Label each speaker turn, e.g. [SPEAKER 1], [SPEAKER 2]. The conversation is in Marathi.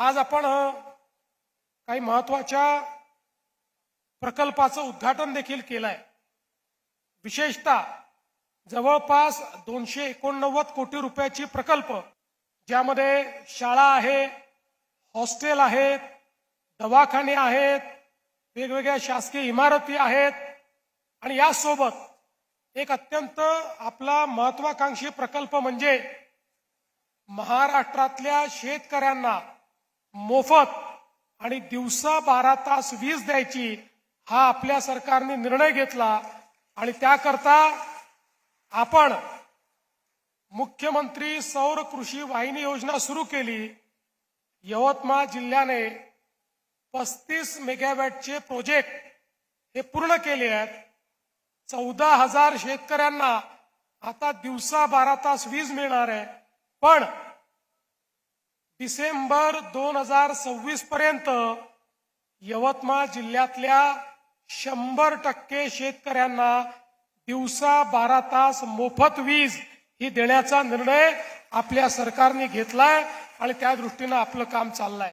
[SPEAKER 1] आज आपण काही महत्त्वाच्या प्रकल्पाचं उद्घाटन देखील केलं आहे विशेषतः जवळपास दोनशे एकोणनव्वद कोटी रुपयाची प्रकल्प ज्यामध्ये शाळा आहे हॉस्टेल आहेत दवाखाने आहेत वेगवेगळ्या शासकीय इमारती आहेत आणि यासोबत एक अत्यंत आपला महत्वाकांक्षी प्रकल्प म्हणजे महाराष्ट्रातल्या शेतकऱ्यांना मोफत आणि दिवसा बारा तास वीज द्यायची हा आपल्या सरकारने निर्णय घेतला आणि त्याकरता आपण मुख्यमंत्री सौर कृषी वाहिनी योजना सुरू केली. यवतमाळ जिल्ह्याने पस्तीस मेगावॅटचे प्रोजेक्ट हे पूर्ण केले आहेत. चौदा हजार शेतकऱ्यांना आता दिवसा बारा तास वीज मिळणार आहे. पण डिसेंबर दोन हजार सव्वीस पर्यंत यवतमाळ जिल्ह्यातल्या शंभर टक्के शेतकऱ्यांना दिवसा बारा तास मोफत वीज ही देण्याचा निर्णय आपल्या सरकारने घेतलाय आणि त्या दृष्टीनं आपलं काम चाललंय.